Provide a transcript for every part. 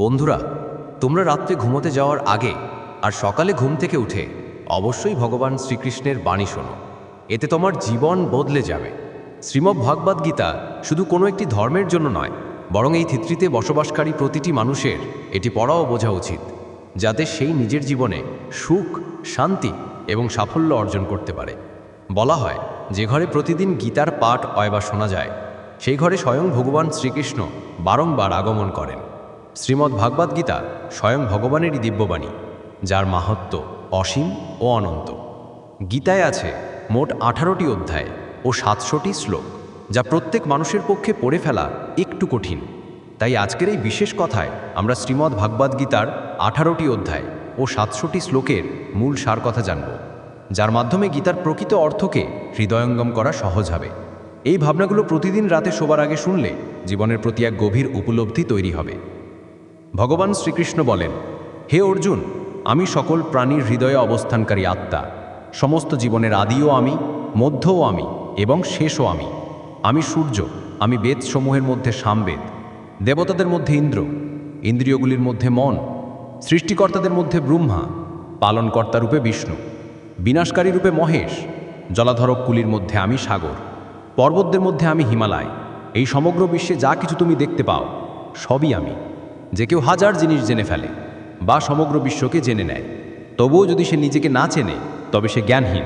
বন্ধুরা, তোমরা রাত্রে ঘুমোতে যাওয়ার আগে আর সকালে ঘুম থেকে উঠে অবশ্যই ভগবান শ্রীকৃষ্ণের বাণী শোনো। এতে তোমার জীবন বদলে যাবে। শ্রীমদ্ ভগবদ্ গীতা শুধু কোনো একটি ধর্মের জন্য নয়, বরং এই থিত্রিতে বসবাসকারী প্রতিটি মানুষের এটি পড়াও বোঝা উচিত, যাতে সেই নিজের জীবনে সুখ, শান্তি এবং সাফল্য অর্জন করতে পারে। বলা হয়, যে ঘরে প্রতিদিন গীতার পাঠ অয়বা শোনা যায়, সেই ঘরে স্বয়ং ভগবান শ্রীকৃষ্ণ বারংবার আগমন করেন। শ্রীমদ্ ভাগবত গীতা স্বয়ং ভগবানেরই দিব্যবাণী, যার মাহাত্ম অসীম ও অনন্ত। গীতায় আছে মোট আঠারোটি অধ্যায় ও সাতশোটি শ্লোক, যা প্রত্যেক মানুষের পক্ষে পড়ে ফেলা একটু কঠিন। তাই আজকের এই বিশেষ কথায় আমরা শ্রীমদ্ ভাগবত গীতার আঠারোটি অধ্যায় ও সাতশোটি শ্লোকের মূল সার কথা জানব, যার মাধ্যমে গীতার প্রকৃত অর্থকে হৃদয়ঙ্গম করা সহজ হবে। এই ভাবনাগুলো প্রতিদিন রাতে শোবার আগে শুনলে জীবনের প্রতি এক গভীর উপলব্ধি তৈরি হবে। ভগবান শ্রীকৃষ্ণ বলেন, হে অর্জুন, আমি সকল প্রাণীর হৃদয়ে অবস্থানকারী আত্মা। সমস্ত জীবনের আদিও আমি, মধ্যও আমি এবং শেষও আমি। আমি সূর্য, আমি বেদসমূহের মধ্যে সামবেদ। দেবতাদের মধ্যে ইন্দ্র, ইন্দ্রিয়গুলির মধ্যে মন, সৃষ্টিকর্তাদের মধ্যে ব্রহ্মা, পালনকর্তা রূপে বিষ্ণু, বিনাশকারী রূপে মহেশ জলাধরক কুলির মধ্যে আমি সাগর, পর্বতদের মধ্যে আমি হিমালয়। এই সমগ্র বিশ্বে যা কিছু তুমি দেখতে পাও, সবই আমি। যে কেউ হাজার জিনিস জেনে ফেলে বা সমগ্র বিশ্বকে জেনে নেয়। তবুও যদি সে নিজেকে না চেনে, তবে সে জ্ঞানহীন।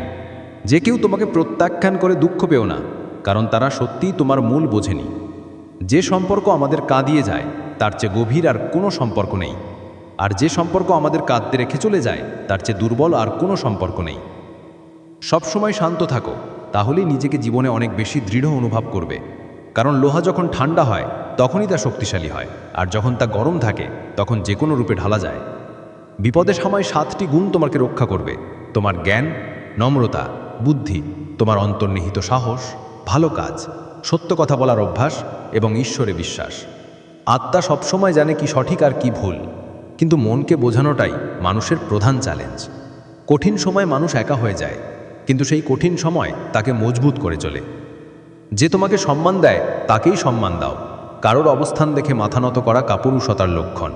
যে কেউ তোমাকে প্রত্যাখ্যান করে দুঃখ পেও না, কারণ তারা সত্যিই তোমার মূল বোঝেনি। যে সম্পর্ক আমাদের কাঁদিয়ে যায়, তার চেয়ে গভীর আর কোনো সম্পর্ক নেই। আর যে সম্পর্ক আমাদের কাঁদতে রেখে চলে যায়, তার চেয়ে দুর্বল আর কোনো সম্পর্ক নেই। সবসময় শান্ত থাকো, তাহলেই নিজেকে জীবনে অনেক বেশি দৃঢ় অনুভব করবে। কারণ লোহা যখন ঠান্ডা হয়, তখনই তা শক্তিশালী হয়, আর যখন তা গরম থাকে, তখন যে কোনো রূপে ঢালা যায়। বিপদের সময় সাতটি গুণ তোমাকে রক্ষা করবে। তোমার জ্ঞান, নম্রতা, বুদ্ধি, তোমার অন্তর্নিহিত সাহস, ভালো কাজ, সত্য কথা বলার অভ্যাস এবং ঈশ্বরে বিশ্বাস। আত্মা সবসময় জানে কি সঠিক আর কি ভুল, কিন্তু মনকে বোঝানোটাই মানুষের প্রধান চ্যালেঞ্জ কঠিন সময় মানুষ একা হয়ে যায়, কিন্তু সেই কঠিন সময় তাকে মজবুত করে চলে। যে তোমাকে সম্মান দেয়, তাকেই সম্মান দাও। কারোর অবস্থান দেখে মাথা নত করা কাপুরুষতার লক্ষণ।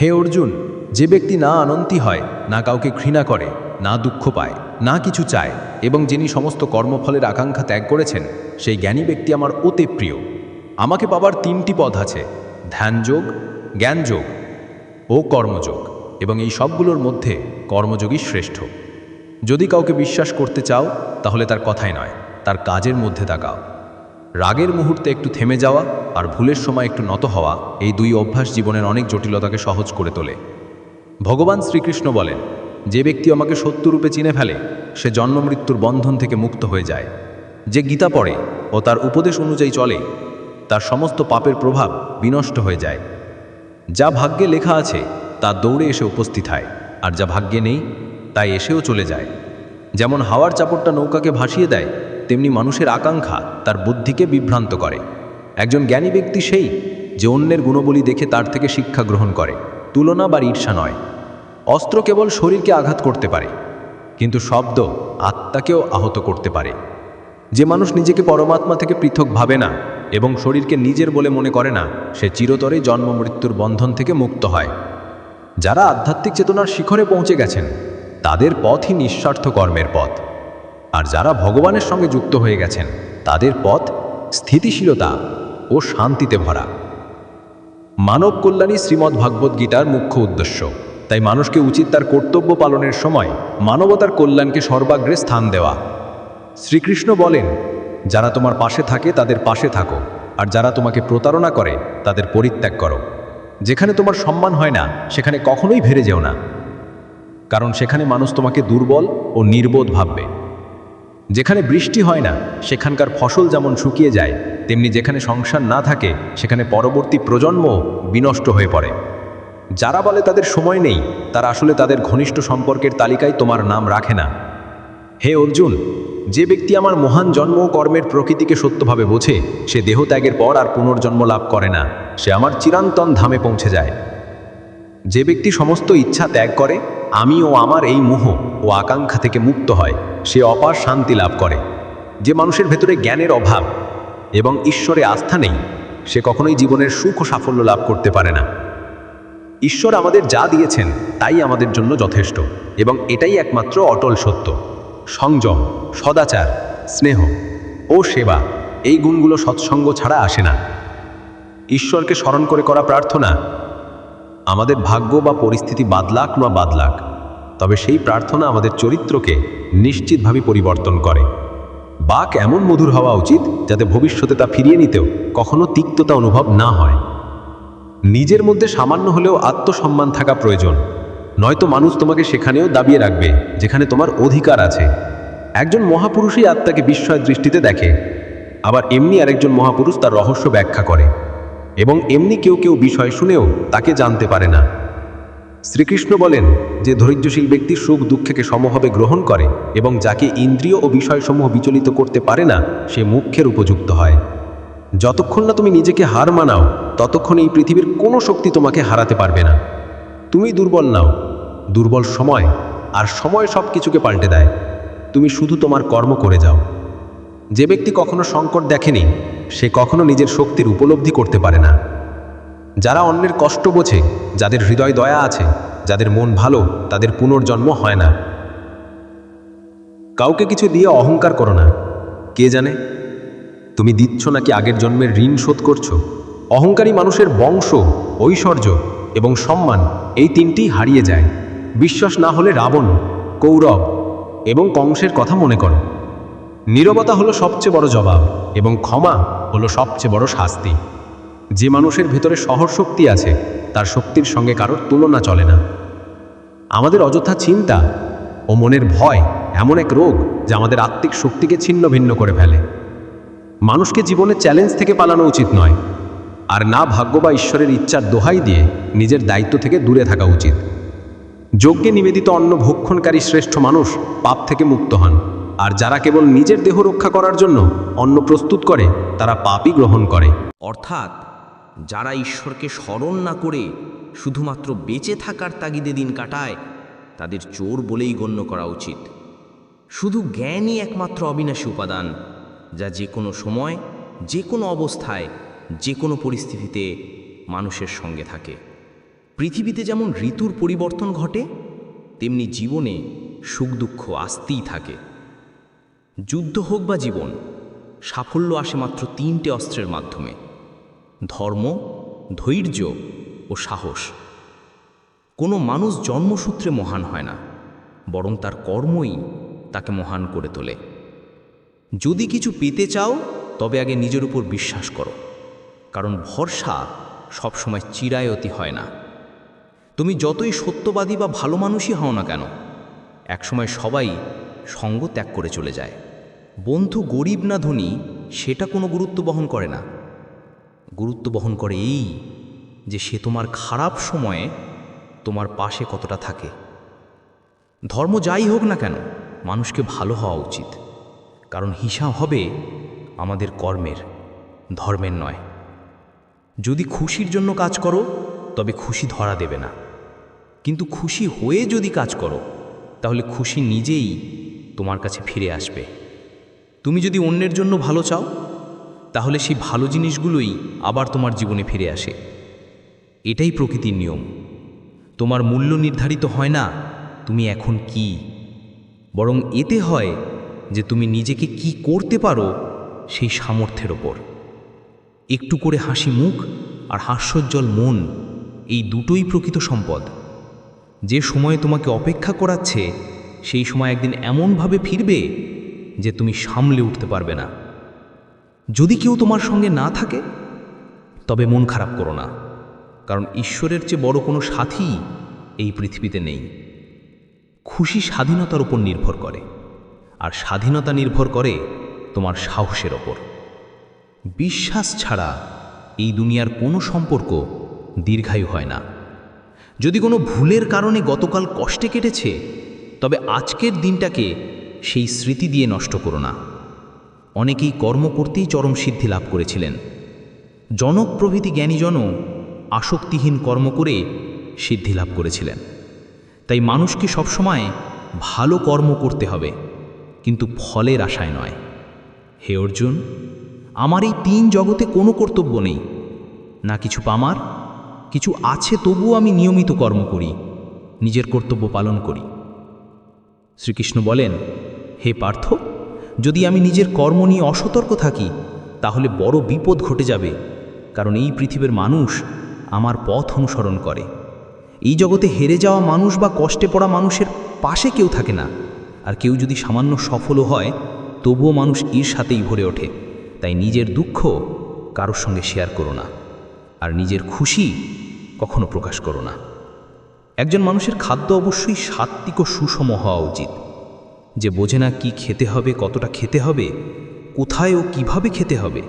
হে অর্জুন, যে ব্যক্তি না আনন্তি হয়, না কাউকে ঘৃণা করে, না দুঃখ পায়, না কিছু চায়, এবং যিনি সমস্ত কর্মফলের আকাঙ্ক্ষা ত্যাগ করেছেন, সেই জ্ঞানী ব্যক্তি আমার অতি প্রিয়। আমাকে পাবার তিনটি পথ আছে, ধ্যানযোগ, জ্ঞানযোগ ও কর্মযোগ, এবং এই সবগুলোর মধ্যে কর্মযোগই শ্রেষ্ঠ। যদি কাউকে বিশ্বাস করতে চাও, তাহলে তার কথাই নয়। তার কাজের মধ্যে তাকাও রাগের মুহূর্তে একটু থেমে যাওয়া আর ভুলের সময় একটু নত হওয়া এই দুই অভ্যাস জীবনের অনেক জটিলতাকে সহজ করে তোলে। ভগবান শ্রীকৃষ্ণ বলেন, যে ব্যক্তি আমাকে সত্যরূপে চিনে ফেলে, সে জন্ম মৃত্যুর বন্ধন থেকে মুক্ত হয়ে যায়। যে গীতা পড়ে ও তার উপদেশ অনুযায়ী চলে, তার সমস্ত পাপের প্রভাব বিনষ্ট হয়ে যায়। যা ভাগ্যে লেখা আছে, তা দৌড়ে এসে উপস্থিত হয়, আর যা ভাগ্যে নেই, তাই এসেও চলে যায়। যেমন হাওয়ার চাপড়টা নৌকাকে ভাসিয়ে দেয় তেমনি মানুষের আকাঙ্ক্ষা তার বুদ্ধিকে বিভ্রান্ত করে। একজন জ্ঞানী ব্যক্তি সেই যে অন্যের গুণবলী দেখে তার থেকে শিক্ষা গ্রহণ করে। তুলনা বা ঈর্ষা নয়। অস্ত্র কেবল শরীরকে আঘাত করতে পারে, কিন্তু শব্দ আত্মাকেও আহত করতে পারে। যে মানুষ নিজেকে পরমাত্মা থেকে পৃথক ভাবে না এবং শরীরকে নিজের বলে মনে করে না, সে চিরতরে জন্ম মৃত্যুর বন্ধন থেকে মুক্ত হয়। যারা আধ্যাত্মিক চেতনার শিখরে পৌঁছে গেছেন, তাদের পথই নিঃস্বার্থ কর্মের পথ। আর যারা ভগবানের সঙ্গে যুক্ত হয়ে গেছেন, তাদের পথ স্থিতিশীলতা ও শান্তিতে ভরা। মানব কল্যাণী শ্রীমদ্ গীতার মুখ্য উদ্দেশ্য। তাই মানুষকে উচিত তার কর্তব্য পালনের সময় মানবতার কল্যাণকে সর্বাগ্রে স্থান দেওয়া। শ্রীকৃষ্ণ বলেন, যারা তোমার পাশে থাকে, তাদের পাশে থাকো, আর যারা তোমাকে প্রতারণা করে, তাদের পরিত্যাগ করো। যেখানে তোমার সম্মান হয় না, সেখানে কখনোই ভেরে যেও না। কারণ সেখানে মানুষ তোমাকে দুর্বল ও নির্বোধ ভাববে। যেখানে বৃষ্টি হয় না, সেখানকার ফসল যেমন শুকিয়ে যায়, তেমনি যেখানে সংসার না থাকে, সেখানে পরবর্তী প্রজন্ম বিনষ্ট হয়ে পড়ে। যারা বলে তাদের সময় নেই, তারা আসলে তাদের ঘনিষ্ঠ সম্পর্কের তালিকায় তোমার নাম রাখে না। হে অর্জুন, যে ব্যক্তি আমার মহান জন্ম ও কর্মের প্রকৃতিকে সত্যভাবে বোঝে, সে দেহত্যাগের পর আর পুনর্জন্ম লাভ করে না, সে আমার চিরান্তন ধামে পৌঁছে যায়। যে ব্যক্তি সমস্ত ইচ্ছা ত্যাগ করে, আমি ও আমার এই মোহ ও আকাঙ্ক্ষা থেকে মুক্ত হয়, সে অপার শান্তি লাভ করে। যে মানুষের ভেতরে জ্ঞানের অভাব এবং ঈশ্বরে আস্থা নেই, সে কখনোই জীবনের সুখ ও সাফল্য লাভ করতে পারে না। ঈশ্বর আমাদের যা দিয়েছেন, তাই আমাদের জন্য যথেষ্ট এবং এটাই একমাত্র অটল সত্য। সংযম, সদাচার, স্নেহ ও সেবা, এই গুণগুলো সৎসঙ্গ ছাড়া আসে না। ঈশ্বরকে স্মরণ করে করা প্রার্থনা আমাদের ভাগ্য বা পরিস্থিতি বাদলাক না বাদলাক, তবে সেই প্রার্থনা আমাদের চরিত্রকে নিশ্চিতভাবে পরিবর্তন করে। বাক এমন মধুর হওয়া উচিত যাতে ভবিষ্যতে তা ফিরিয়ে নিতেও কখনো তিক্ততা অনুভব না হয়। নিজের মধ্যে সামান্য হলেও আত্মসম্মান থাকা প্রয়োজন। নয়তো মানুষ তোমাকে সেখানেও দাবিয়ে রাখবে, যেখানে তোমার অধিকার আছে। একজন মহাপুরুষই আত্মাকে বিস্ময়ের দৃষ্টিতে দেখে, আবার এমনি আরেকজন মহাপুরুষ তার রহস্য ব্যাখ্যা করে। এবং এমনি কেউ কেউ বিষয় শুনেও তাকে জানতে পারে না। শ্রীকৃষ্ণ বলেন যে ধৈর্যশীল ব্যক্তি সুখ দুঃখকে সমভাবে গ্রহণ করে এবং যাকে ইন্দ্রিয় ও বিষয়সমূহ বিচলিত করতে পারে না, সে মুখ্যের উপযুক্ত হয়। যতক্ষণ না তুমি নিজেকে হার মানাও, ততক্ষণ এই পৃথিবীর কোনো শক্তি তোমাকে হারাতে পারবে না। তুমি দুর্বল নাও। দুর্বল সময় আর সময় সব কিছুকে পাল্টে দেয়। তুমি শুধু তোমার কর্ম করে যাও। যে ব্যক্তি কখনো সংকট দেখেনি সে কখনো নিজের শক্তির উপলব্ধি করতে পারে না। যারা অন্যের কষ্ট বোঝে, যাদের হৃদয় দয়া আছে, যাদের মন ভালো, তাদের পুনর্জন্ম হয় না। কাউকে কিছু দিয়ে অহংকার করো না। কে জানে? তুমি দিচ্ছ নাকি আগের জন্মের ঋণ শোধ করছ? অহংকারী মানুষের বংশ, ঐশ্বর্য এবং সম্মান এই তিনটি হারিয়ে যায়। বিশ্বাস না হলে রাবণ, কৌরব এবং কংসের কথা মনে করো। নীরবতা হলো সবচেয়ে বড় জবাব এবং ক্ষমা হলো সবচেয়ে বড় শাস্তি। যে মানুষের ভেতরে সহর শক্তি আছে, তার শক্তির সঙ্গে কারোর তুলনা চলে না। আমাদের অযথা চিন্তা ও মনের ভয় এমন এক রোগ যা আমাদের আত্মিক শক্তিকে ছিন্ন ভিন্ন করে ফেলে। মানুষকে জীবনে চ্যালেঞ্জ থেকে পালানো উচিত নয়, আর না ভাগ্য বা ঈশ্বরের ইচ্ছার দোহাই দিয়ে নিজের দায়িত্ব থেকে দূরে থাকা উচিত। যজ্ঞে নিবেদিত অন্ন ভক্ষণকারী শ্রেষ্ঠ মানুষ পাপ থেকে মুক্ত হন। আর যারা কেবল নিজের দেহ রক্ষা করার জন্য অন্ন প্রস্তুত করে, তারা পাপই গ্রহণ করে। অর্থাৎ, যারা ঈশ্বরকে স্মরণ না করে শুধুমাত্র বেঁচে থাকার তাগিদে দিন কাটায়, তাদের চোর বলেই গণ্য করা উচিত। শুধু জ্ঞানই একমাত্র অবিনাশী উপাদান, যা যে কোনো সময়, যে কোনো অবস্থায়, যে কোনো পরিস্থিতিতে মানুষের সঙ্গে থাকে। পৃথিবীতে যেমন ঋতুর পরিবর্তন ঘটে, তেমনি জীবনে সুখ দুঃখ আসতেই থাকে। যুদ্ধ হোক বা জীবন, সাফল্য আসে মাত্র তিনটে অস্ত্রের মাধ্যমে, ধর্ম, ধৈর্য ও সাহস। কোনো মানুষ জন্মসূত্রে মহান হয় না, বরং তার কর্মই তাকে মহান করে তোলে। যদি কিছু পেতে চাও, তবে আগে নিজের উপর বিশ্বাস করো, কারণ ভরসা সবসময় চিরায়তি হয় না। তুমি যতই সত্যবাদী বা ভালো মানুষই হও না কেন, একসময় সবাই সঙ্গ ত্যাগ করে চলে যায়। বন্ধু গরিব না ধনী, সেটা কোনো গুরুত্ব বহন করে না। গুরুত্ব বহন করে এই যে সে তোমার খারাপ সময়ে তোমার পাশে কতটা থাকে। ধর্ম যাই হোক না কেন, মানুষকে ভালো হওয়া উচিত। কারণ হিসাব হবে আমাদের কর্মের, ধর্মের নয়। যদি খুশির জন্য কাজ করো, তবে খুশি ধরা দেবে না। কিন্তু খুশি হয়ে যদি কাজ করো, তাহলে খুশি নিজেই তোমার কাছে ফিরে আসবে। তুমি যদি অন্যের জন্য ভালো চাও, তাহলে সেই ভালো জিনিসগুলোই আবার তোমার জীবনে ফিরে আসে। এটাই প্রকৃতির নিয়ম। তোমার মূল্য নির্ধারিত হয় না তুমি এখন কি। বরং এতে হয় যে তুমি নিজেকে কি করতে পারো সেই সামর্থ্যের ওপর। একটু করে হাসি মুখ আর হাস্যোজ্জ্বল মন, এই দুটোই প্রকৃত সম্পদ। যে সময়ে তোমাকে অপেক্ষা করাচ্ছে, সেই সময় একদিন এমনভাবে ফিরবে যে তুমি সামলে উঠতে পারবে না। যদি কেউ তোমার সঙ্গে না থাকে, তবে মন খারাপ করো না, কারণ ঈশ্বরের চেয়ে বড় কোনো সাথী এই পৃথিবীতে নেই। খুশি স্বাধীনতার উপর নির্ভর করে, আর স্বাধীনতা নির্ভর করে তোমার সাহসের ওপর। বিশ্বাস ছাড়া এই দুনিয়ার কোনো সম্পর্ক দীর্ঘায়ু হয় না। যদি কোনো ভুলের কারণে গতকাল কষ্টে কেটেছে, তবে আজকের দিনটাকে সেই স্মৃতি দিয়ে নষ্ট করো না। অনেকেই কর্ম করতেই চরম সিদ্ধি লাভ করেছিলেন। জনক প্রভৃতি জ্ঞানীজনও আসক্তিহীন কর্ম করে সিদ্ধি লাভ করেছিলেন। তাই মানুষকে সবসময় ভালো কর্ম করতে হবে, কিন্তু ফলের আশায় নয়। হে অর্জুন, আমার এই তিন জগতে কোনো কর্তব্য নেই। না কিছু পামার, কিছু আছে তবুও আমি নিয়মিত কর্ম করি, নিজের কর্তব্য পালন করি। শ্রীকৃষ্ণ বলেন হে পার্থ, যদি আমি নিজের কর্ম নিয়ে অসতর্ক থাকি, তাহলে বড় বিপদ ঘটে যাবে, কারণ এই পৃথিবীর মানুষ আমার পথ অনুসরণ করে। এই জগতে হেরে যাওয়া মানুষ বা কষ্টে পড়া মানুষের পাশে কেউ থাকে না, আর কেউ যদি সামান্য সফলও হয়, তবুও মানুষ এর সাথেই ভরে ওঠে। তাই নিজের দুঃখ কারোর সঙ্গে শেয়ার করো না, আর নিজের খুশি কখনো প্রকাশ করো না। একজন মানুষের খাদ্য অবশ্যই সাত্বিক ও সুষম হওয়া উচিত। যে বোঝে না কি খেতে হবে, কতটা খেতে হবে, কোথায় ও কীভাবে খেতে হবে,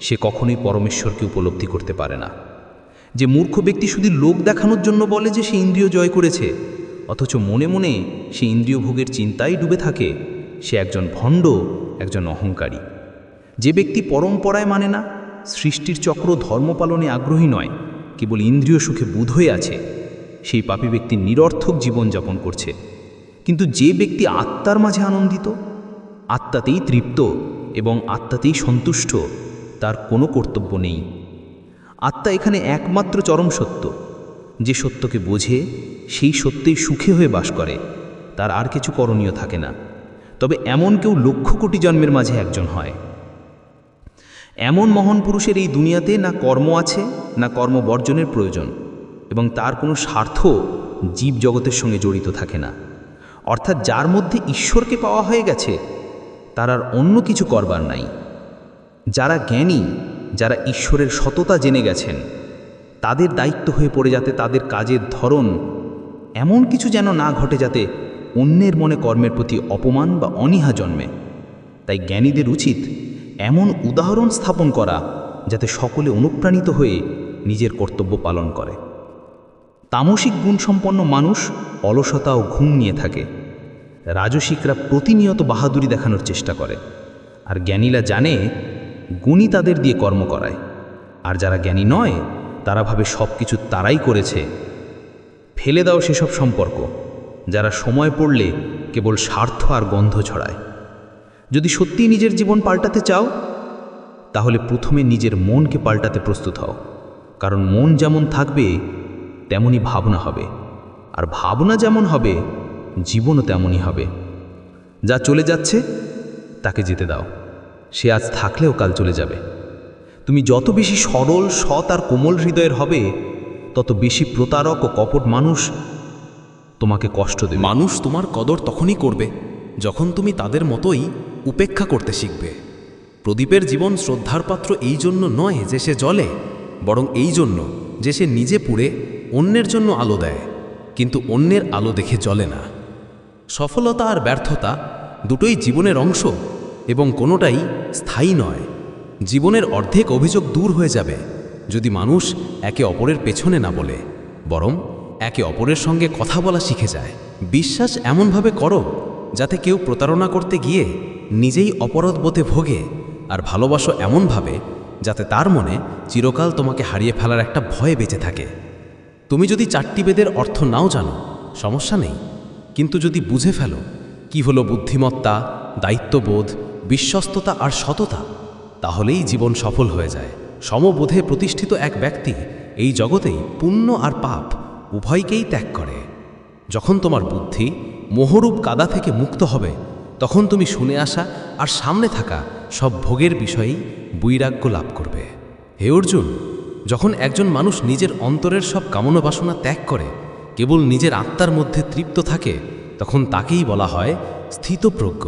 সে কখনোই পরমেশ্বরকে উপলব্ধি করতে পারে না। যে মূর্খ ব্যক্তি শুধু লোক দেখানোর জন্য বলে যে সে ইন্দ্রিয় জয় করেছে, অথচ মনে মনে সে ইন্দ্রিয় ভোগের চিন্তায় ডুবে থাকে, সে একজন ভণ্ড, একজন অহংকারী। যে ব্যক্তি পরম্পরায় মানে না, সৃষ্টির চক্র ধর্ম পালনে আগ্রহী নয়, কেবল ইন্দ্রিয় সুখে বুধ হয়ে আছে, সেই পাপী ব্যক্তি নিরর্থক জীবনযাপন করছে। কিন্তু যে ব্যক্তি আত্মার মাঝে আনন্দিত, আত্মাতেই তৃপ্ত এবং আত্মাতেই সন্তুষ্ট, তার কোনো কর্তব্য নেই। আত্মা এখানে একমাত্র চরম সত্য। যে সত্যকে বোঝে, সেই সত্যেই সুখে হয়ে বাস করে। তার আর কিছু করণীয় থাকে না। তবে এমন কেউ লক্ষ কোটি জন্মের মাঝে একজন হয়। এমন মহান পুরুষের এই দুনিয়াতে না কর্ম আছে, না কর্ম বর্জনের প্রয়োজন এবং তার কোনো স্বার্থ জীব জগতের সঙ্গে জড়িত থাকে না। অর্থাৎ যার মধ্যে ঈশ্বরকে পাওয়া হয়ে গেছে, তার আর অন্য কিছু করবার নাই। যারা জ্ঞানী, যারা ঈশ্বরের সততা জেনে গেছেন, তাদের দায়িত্ব হয়ে পড়ে যাতে তাদের কাজের ধরন এমন কিছু যেন না ঘটে যাতে অন্যের মনে কর্মের প্রতি অপমান বা অনীহা জন্মে। তাই জ্ঞানীদের উচিত এমন উদাহরণ স্থাপন করা যাতে সকলে অনুপ্রাণিত হয়ে নিজের কর্তব্য পালন করে। তামসিক গুণসম্পন্ন মানুষ অলসতা ও ঘুম নিয়ে থাকে। রাজসিকরা প্রতিনিয়ত বাহাদুরি দেখানোর চেষ্টা করে। আর জ্ঞানীরা জানে গুণী তাদের দিয়ে কর্ম করায়। আর যারা জ্ঞানী নয়, তারা ভাবে সব কিছু তারাই করেছে। ফেলে দাও সেসব সম্পর্ক, যারা সময় পড়লে কেবল স্বার্থ আর গন্ধ ছড়ায়। যদি সত্যিই নিজের জীবন পাল্টাতে চাও, তাহলে প্রথমে নিজের মনকে পাল্টাতে প্রস্তুত হও। কারণ মন যেমন থাকবে তেমনই ভাবনা হবে। আর ভাবনা যেমন হবে, জীবনও তেমনই হবে। যা চলে যাচ্ছে, তাকে যেতে দাও। সে আজ থাকলেও কাল চলে যাবে। তুমি যত বেশি সরল, সৎ আর কোমল হৃদয়ের হবে, তত বেশি প্রতারক ও কপট মানুষ তোমাকে কষ্ট দেবে। মানুষ তোমার কদর তখনই করবে, যখন তুমি তাদের মতোই উপেক্ষা করতে শিখবে। প্রদীপের জীবন শ্রদ্ধার পাত্র এই জন্য নয় যে সে জলে, বরং এই জন্য যে সে নিজে পুড়ে অন্যের জন্য আলো দেয়, কিন্তু অন্যের আলো দেখে জ্বলে না। সফলতা আর ব্যর্থতা দুটোই জীবনের অংশ এবং কোনোটাই স্থায়ী নয়। জীবনের অর্ধেক অভিযোগ দূর হয়ে যাবে যদি মানুষ একে অপরের পেছনে না বলে, বরং একে অপরের সঙ্গে কথা বলা শিখে যায়। বিশ্বাস এমনভাবে করো যাতে কেউ প্রতারণা করতে গিয়ে নিজেই অপরাধ বোধে ভোগে, আর ভালোবাসো এমনভাবে যাতে তার মনে চিরকাল তোমাকে হারিয়ে ফেলার একটা ভয় বেঁচে থাকে। তুমি যদি চারটি বেদের অর্থ নাও জানো, সমস্যা নেই। কিন্তু যদি বুঝে ফেলো, কি হলো বুদ্ধিমত্তা, দায়িত্ববোধ, বিশ্বস্ততা আর সততা, তাহলেই জীবন সফল হয়ে যায়। সমবোধে প্রতিষ্ঠিত এক ব্যক্তি এই জগতেই পুণ্য আর পাপ উভয়কেই ত্যাগ করে। যখন তোমার বুদ্ধি মোহরূপ কাদা থেকে মুক্ত হবে, তখন তুমি শুনে আসা আর সামনে থাকা সব ভোগের বিষয়েই বৈরাগ্য লাভ করবে। হে অর্জুন যখন একজন মানুষ নিজের অন্তরের সব কামনা বাসনা ত্যাগ করে, কেবল নিজের আত্মার মধ্যে তৃপ্ত থাকে, তখন তাকেই বলা হয় স্থিতপ্রজ্ঞ।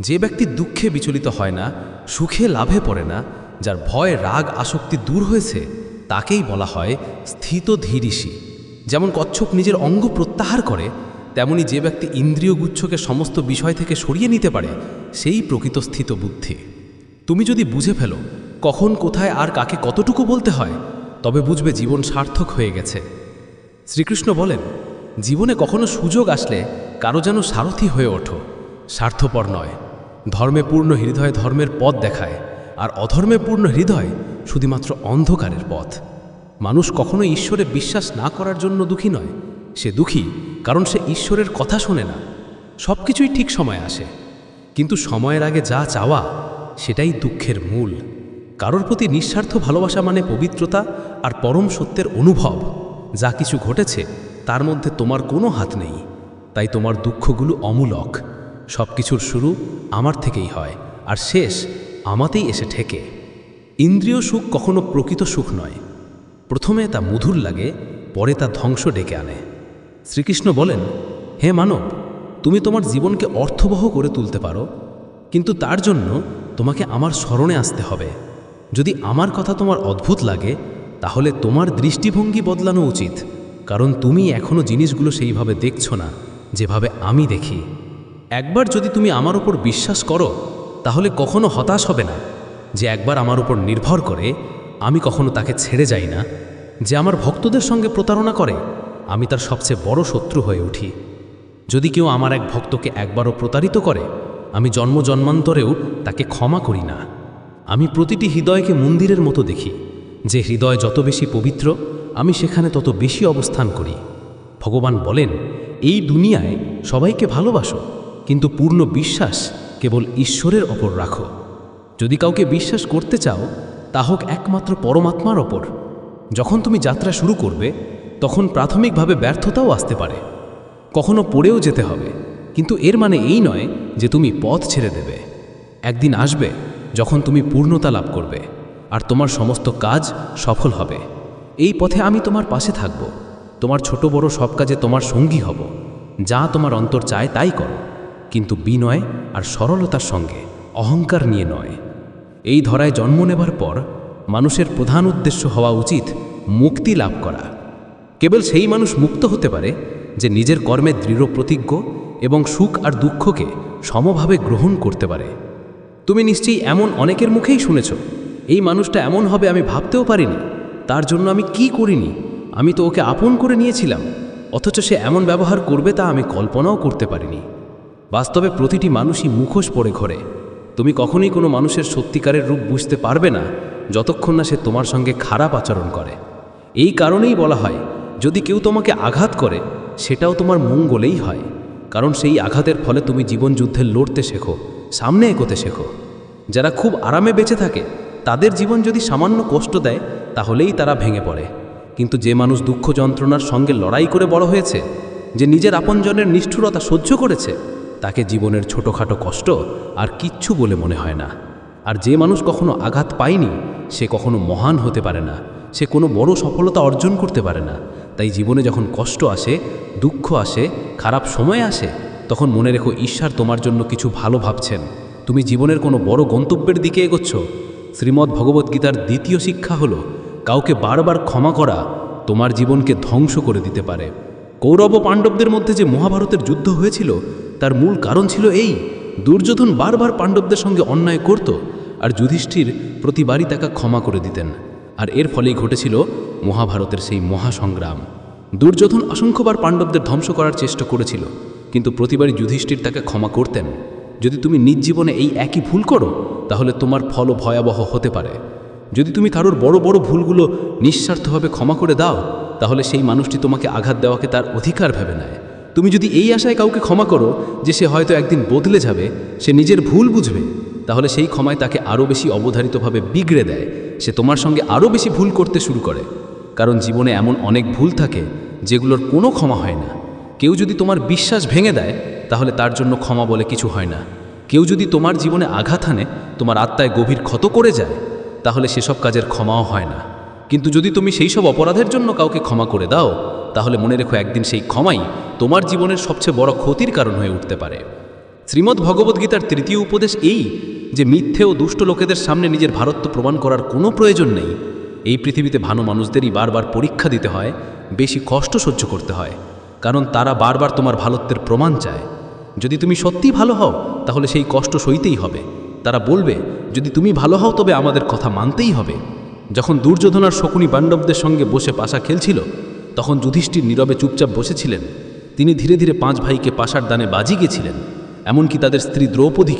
যে ব্যক্তি দুঃখে বিচলিত হয় না, সুখে লাভে পড়ে না, যার ভয়, রাগ, আসক্তি দূর হয়েছে, তাকেই বলা হয় স্থিত ধীরিষী যেমন কচ্ছপ নিজের অঙ্গ প্রত্যাহার করে, তেমনি যে ব্যক্তি ইন্দ্রিয় গুচ্ছকে সমস্ত বিষয় থেকে সরিয়ে নিতে পারে, সেই প্রকৃত স্থিত বুদ্ধি তুমি যদি বুঝে ফেলো কখন, কোথায় আর কাকে কতটুকু বলতে হয়, তবে বুঝবে জীবন সার্থক হয়ে গেছে। শ্রীকৃষ্ণ বলেন, জীবনে কখনো সুযোগ আসলে কারও যেন সারথি হয়ে ওঠো, স্বার্থপর নয়। ধর্মে পূর্ণ হৃদয় ধর্মের পথ দেখায়, আর অধর্মে পূর্ণ হৃদয় শুধুমাত্র অন্ধকারের পথ। মানুষ কখনো ঈশ্বরে বিশ্বাস না করার জন্য দুঃখী নয়, সে দুঃখী কারণ সে ঈশ্বরের কথা শোনে না। সব কিছুই ঠিক সময় আসে, কিন্তু সময়ের আগে যা চাওয়া, সেটাই দুঃখের মূল। কারোর প্রতি নিঃস্বার্থ ভালোবাসা মানে পবিত্রতা আর পরম সত্যের অনুভব। যা কিছু ঘটেছে, তার মধ্যে তোমার কোনো হাত নেই। তাই তোমার দুঃখগুলো অমূলক। সব কিছুর শুরু আমার থেকেই হয়, আর শেষ আমাতেই এসে ঠেকে। ইন্দ্রিয় সুখ কখনো প্রকৃত সুখ নয়। প্রথমে তা মধুর লাগে, পরে তা ধ্বংস ডেকে আনে। শ্রীকৃষ্ণ বলেন, হে মানব, তুমি তোমার জীবনকে অর্থবহ করে তুলতে পারো, কিন্তু তার জন্য তোমাকে আমার স্মরণে আসতে হবে। যদি আমার কথা তোমার অদ্ভুত লাগে, তাহলে তোমার দৃষ্টিভঙ্গি বদলানো উচিত, কারণ তুমি এখনও জিনিসগুলো সেইভাবে দেখছ না, যেভাবে আমি দেখি। একবার যদি তুমি আমার উপর বিশ্বাস করো, তাহলে কখনো হতাশ হবে না, যে একবার আমার উপর নির্ভর করে, আমি কখনো তাকে ছেড়ে যাই না, যে আমার ভক্তদের সঙ্গে প্রতারণা করে, আমি তার সবচেয়ে বড় শত্রু হয়ে উঠি। যদি কেউ আমার এক ভক্তকে একবারও প্রতারিত করে, আমি জন্ম জন্মান্তরেও তাকে ক্ষমা করি না। আমি প্রতিটি হৃদয়কে মন্দিরের মতো দেখি। যে হৃদয় যত বেশি পবিত্র, আমি সেখানে তত বেশি অবস্থান করি। ভগবান বলেন, এই দুনিয়ায় সবাইকে ভালোবাসো, কিন্তু পূর্ণ বিশ্বাস কেবল ঈশ্বরের ওপর রাখো। যদি কাউকে বিশ্বাস করতে চাও, তা হোক একমাত্র পরমাত্মার ওপর। যখন তুমি যাত্রা শুরু করবে, তখন প্রাথমিকভাবে ব্যর্থতাও আসতে পারে। কখনো পড়েও যেতে হবে, কিন্তু এর মানে এই নয় যে তুমি পথ ছেড়ে দেবে। একদিন আসবে যখন তুমি পূর্ণতা লাভ করবে, আর তোমার সমস্ত কাজ সফল হবে। এই পথে আমি তোমার পাশে থাকব। তোমার ছোট বড় সব কাজে তোমার সঙ্গী হব। যা তোমার অন্তর চায় তাই করো। কিন্তু বিনয় আর সরলতার সঙ্গে অহংকার নিয়ে নয়। এই ধরায় জন্ম নেবার পর মানুষের প্রধান উদ্দেশ্য হওয়া উচিত মুক্তি লাভ করা। কেবল সেই মানুষ মুক্ত হতে পারে যে নিজের কর্মে দৃঢ় প্রতিজ্ঞ এবং সুখ আর দুঃখকে সমভাবে গ্রহণ করতে পারে। তুমি নিশ্চয়ই এমন অনেকের মুখেই শুনেছ। এই মানুষটা এমন হবে আমি ভাবতেও পারিনি। তার জন্য আমি কি করিনি? আমি তো ওকে আপন করে নিয়েছিলাম। অথচ সে এমন ব্যবহার করবে তা আমি কল্পনাও করতে পারিনি। বাস্তবে প্রতিটি মানুষই মুখোশ পড়ে ঘোরে। তুমি কখনোই কোনো মানুষের সত্যিকারের রূপ বুঝতে পারবে না, যতক্ষণ না সে তোমার সঙ্গে খারাপ আচরণ করে। এই কারণেই বলা হয়, যদি কেউ তোমাকে আঘাত করে, সেটাও তোমার মঙ্গলেই হয়। কারণ সেই আঘাতের ফলে তুমি জীবনযুদ্ধে লড়তে শেখো, সামনে এগোতে শেখো। যারা খুব আরামে বেঁচে থাকে, তাদের জীবন যদি সামান্য কষ্ট দেয়, তাহলেই তারা ভেঙে পড়ে। কিন্তু যে মানুষ দুঃখ যন্ত্রণার সঙ্গে লড়াই করে বড় হয়েছে, যে নিজের আপনজনের নিষ্ঠুরতা সহ্য করেছে, তাকে জীবনের ছোটোখাটো কষ্ট আর কিচ্ছু বলে মনে হয় না। আর যে মানুষ কখনো আঘাত পায়নি, সে কখনো মহান হতে পারে না। সে কোনো বড় সফলতা অর্জন করতে পারে না। তাই জীবনে যখন কষ্ট আসে, দুঃখ আসে, খারাপ সময় আসে, তখন মনে রেখো, ঈশ্বর তোমার জন্য কিছু ভালো ভাবছেন। তুমি জীবনের কোনো বড় গন্তব্যের দিকে এগোচ্ছ? শ্রীমদ্ ভগবদ্গীতার দ্বিতীয় শিক্ষা হলো, কাউকে বারবার ক্ষমা করা তোমার জীবনকে ধ্বংস করে দিতে পারে। কৌরব ও পাণ্ডবদের মধ্যে যে মহাভারতের যুদ্ধ হয়েছিল, তার মূল কারণ ছিল এই, দুর্যোধন বারবার পাণ্ডবদের সঙ্গে অন্যায় করত আর যুধিষ্ঠির প্রতিবারই তাকে ক্ষমা করে দিতেন। আর এর ফলেই ঘটেছিল মহাভারতের সেই মহাসংগ্রাম। দুর্যোধন অসংখ্যবার পাণ্ডবদের ধ্বংস করার চেষ্টা করেছিল, কিন্তু প্রতিবারই যুধিষ্ঠির তাকে ক্ষমা করতেন। যদি তুমি নিজ জীবনে এই একই ভুল করো, তাহলে তোমার ফলও ভয়াবহ হতে পারে। যদি তুমি কারোর বড় বড় ভুলগুলো নিঃস্বার্থভাবে ক্ষমা করে দাও, তাহলে সেই মানুষটি তোমাকে আঘাত দেওয়াকে তার অধিকার ভেবে নেয়। তুমি যদি এই আশায় কাউকে ক্ষমা করো যে সে হয়তো একদিন বদলে যাবে, সে নিজের ভুল বুঝবে, তাহলে সেই ক্ষমায় তাকে আরও বেশি অবধারিতভাবে বিগড়ে দেয়। সে তোমার সঙ্গে আরও বেশি ভুল করতে শুরু করে। কারণ জীবনে এমন অনেক ভুল থাকে, যেগুলোর কোনো ক্ষমা হয় না। কেউ যদি তোমার বিশ্বাস ভেঙে দেয় তাহলে তার জন্য ক্ষমা বলে কিছু হয় না। কেউ যদি তোমার জীবনে আঘাত হানে, তোমার আত্মায় গভীর ক্ষত করে যায়, তাহলে সেসব কাজের ক্ষমাও হয় না। কিন্তু যদি তুমি সেই সব অপরাধের জন্য কাউকে ক্ষমা করে দাও, তাহলে মনে রেখো একদিন সেই ক্ষমাই তোমার জীবনের সবচেয়ে বড় ক্ষতির কারণ হয়ে উঠতে পারে। শ্রীমদ্ ভগবদ্গীতার তৃতীয় উপদেশ এই যে, মিথ্যে ও দুষ্ট লোকেদের সামনে নিজের ভারত্ব প্রমাণ করার কোনো প্রয়োজন নেই। এই পৃথিবীতে ভালো মানুষদেরই বারবার পরীক্ষা দিতে হয়, বেশি কষ্ট সহ্য করতে হয়। কারণ তারা বারবার তোমার ভালত্বের প্রমাণ চায়। যদি তুমি সত্যি ভালো হও, তাহলে সেই কষ্ট সইতেই হবে। তারা বলবে, যদি তুমি ভালো হও, তবে আমাদের কথা মানতেই হবে। যখন দুর্যোধনার শকুনি পাণ্ডবদের সঙ্গে বসে পাশা খেলছিল, তখন যুধিষ্ঠির নীরবে চুপচাপ বসেছিলেন। তিনি ধীরে ধীরে পাঁচ ভাইকে পাশার দানে বাজি গেছিলেন, এমনকি তাদের স্ত্রী দ্রৌপদীকে।